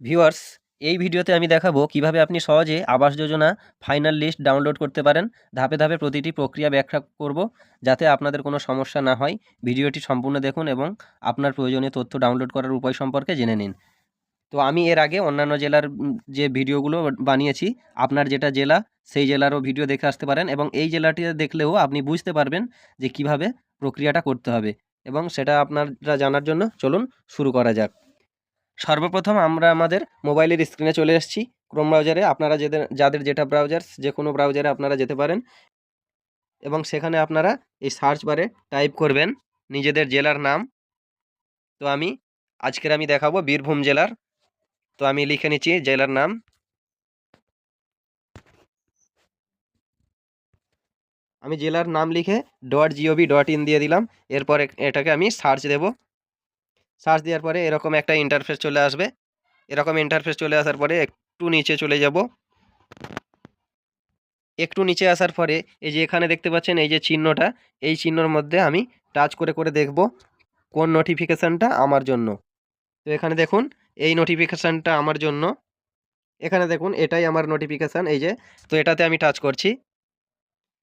Viewers, এই ভিডিওতে আমি দেখাবো কীভাবে আপনি সহজে Awas Yojana final list download করতে পারেন। ধাপে ধাপে প্রতিটি প্রক্রিয়া ব্যাখ্যা করব যাতে আপনাদের কোনো সমস্যা না হয়। ভিডিওটি সম্পূর্ণ দেখুন এবং আপনার প্রয়োজনীয় তথ্য ডাউনলোড করার উপায় সম্পর্কে জেনে নিন। তো আমি এর আগে অন্যান্য জেলার যে ভিডিওগুলো বানিয়েছি, আপনার যেটা জেলা, সেই জেলারও ভিডিও দেখে আসতে পারেন এবং এই জেলাটি দেখলেও আপনি বুঝতে পারবেন যে কীভাবে প্রক্রিয়াটা করতে হবে এবং সেটা আপনারা জানার জন্য চলুন শুরু করা যাক। সর্বপ্রথম আমরা আমাদের মোবাইলের স্ক্রিনে চলে এসেছি ক্রোম ব্রাউজারে। আপনারা যাদের যাদের যেটা ব্রাউজার যে কোনো ব্রাউজারে আপনারা যেতে পারেন। এবং সেখানে আপনারা এই সার্চ বারে টাইপ করবেন নিজেদের জেলার নাম। তো আমি, আজকের আমি দেখাবো বীরভূম জেলার। তো আমি লিখে নিচ্ছি জেলার নাম। আমি জেলার নাম লিখে ডট জিওভি ডট ইন দিয়ে দিলাম। এরপর এটাকে আমি সার্চ দেব। সার্চ দেওয়ার পরে এরকম একটা ইন্টারফেস চলে আসবে। এরকম ইন্টারফেস চলে আসার পরে একটু নিচে চলে যাব। একটু নিচে আসার পরে এই যে এখানে দেখতে পাচ্ছেন এই যে চিহ্নটা, এই চিহ্নর মধ্যে আমি টাচ করে করে দেখব কোন নোটিফিকেশানটা আমার জন্য। তো এখানে দেখুন, এই নোটিফিকেশানটা আমার জন্য। এখানে দেখুন, এটাই আমার নোটিফিকেশান এই যে। তো এটাতে আমি টাচ করছি।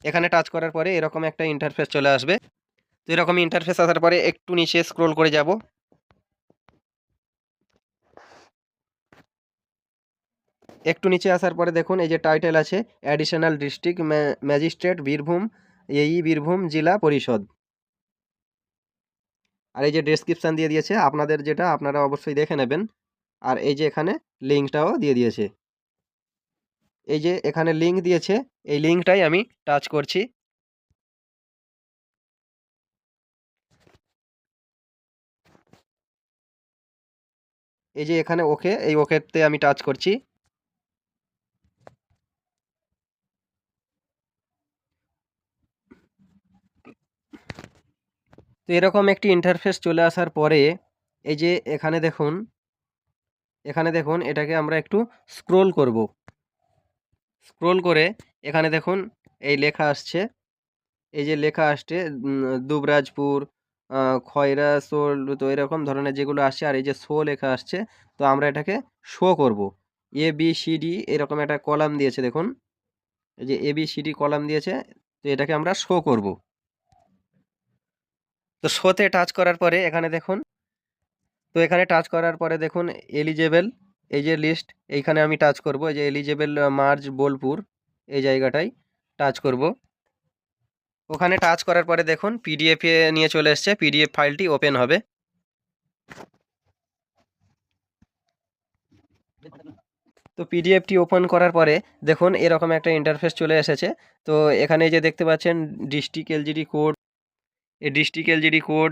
এখানে টাচ করার পরে এরকম একটা ইন্টারফেস চলে আসবে। তো এরকম ইন্টারফেস আসার পরে একটু নিচে স্ক্রোল করে যাব। একটু নিচে আসার পরে দেখুন, এই যে টাইটেল আছে অ্যাডিশনাল ডিস্ট্রিক্ট ম্যাজিস্ট্রেট বীরভূম এই বীরভূম জেলা পরিষদ আর এই যে ডেসক্রিপশান দিয়ে দিয়েছে, আপনাদের যেটা, আপনারা অবশ্যই দেখে নেবেন। আর এই যে এখানে লিঙ্কটাও দিয়ে দিয়েছে। এই যে এখানে লিঙ্ক দিয়েছে, এই লিঙ্কটাই আমি টাচ করছি। এই যে এখানে ওকে এই ওকেতে আমি টাচ করছি। তো এরকম একটি ইন্টারফেস চলে আসার পরে, এই যে এখানে দেখুন এখানে দেখুন, এটাকে আমরা একটু স্ক্রোল করব। স্ক্রোল করে এখানে দেখুন, এই লেখা আসছে। এই যে লেখা আসছে দুবরাজপুর খয়রা শোল তো এরকম ধরনের যেগুলো আসছে, আর এই যে শো লেখা আসছে, তো আমরা এটাকে শো করব। এ বি সি ডি এরকম একটা কলাম দিয়েছে, দেখুন। এই যে A B C D column দিয়েছে, তো এটাকে আমরা শো করব। তো শোতে টাচ করার পরে এখানে দেখুন, তো এখানে টাচ করার পরে দেখুন এলিজেবেল এই যে লিস্ট এইখানে আমি টাচ করব, এই যে এলিজেবেল মার্জ বোলপুর এই জায়গাটায় টাচ করব। ওখানে টাচ করার পরে দেখুন পিডিএফ নিয়ে চলে এসছে পিডিএফ ফাইলটি ওপেন হবে। তো পিডিএফটি ওপেন করার পরে দেখুন এরকম একটা ইন্টারফেস চলে এসেছে। তো এখানে যে দেখতে পাচ্ছেন district LGD code district LGD code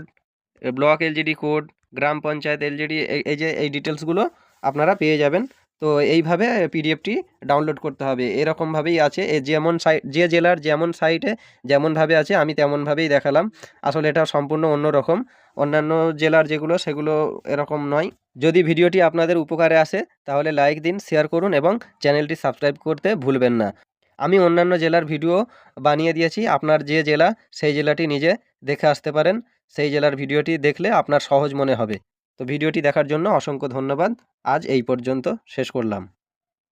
block LGD code গ্রাম পঞ্চায়েত এলজিডি এই যে, এই ডিটেলসগুলো আপনারা পেয়ে যাবেন। তো এইভাবে পিডিএফটি ডাউনলোড করতে হবে। এরকমভাবেই আছে। যেমন সাইট যে জেলার যেমন সাইটে যেমনভাবে আছে, আমি তেমনভাবেই দেখালাম। আসলে এটা সম্পূর্ণ অন্য রকম। অন্যান্য জেলার যেগুলো, সেগুলো এরকম নয়। যদি ভিডিওটি আপনাদের উপকারে আসে, তাহলে লাইক দিন শেয়ার করুন এবং চ্যানেলটি সাবস্ক্রাইব করতে ভুলবেন না। আমি অন্যান্য জেলার ভিডিও বানিয়ে দিয়েছি। আপনার যে জেলা, সেই জেলাটি নিজে দেখে আসতে পারেন। সেই জেলার ভিডিওটি দেখলে আপনার সহজ মনে হবে। তো ভিডিওটি দেখার জন্য অসংখ্য ধন্যবাদ। আজ এই পর্যন্ত শেষ করলাম।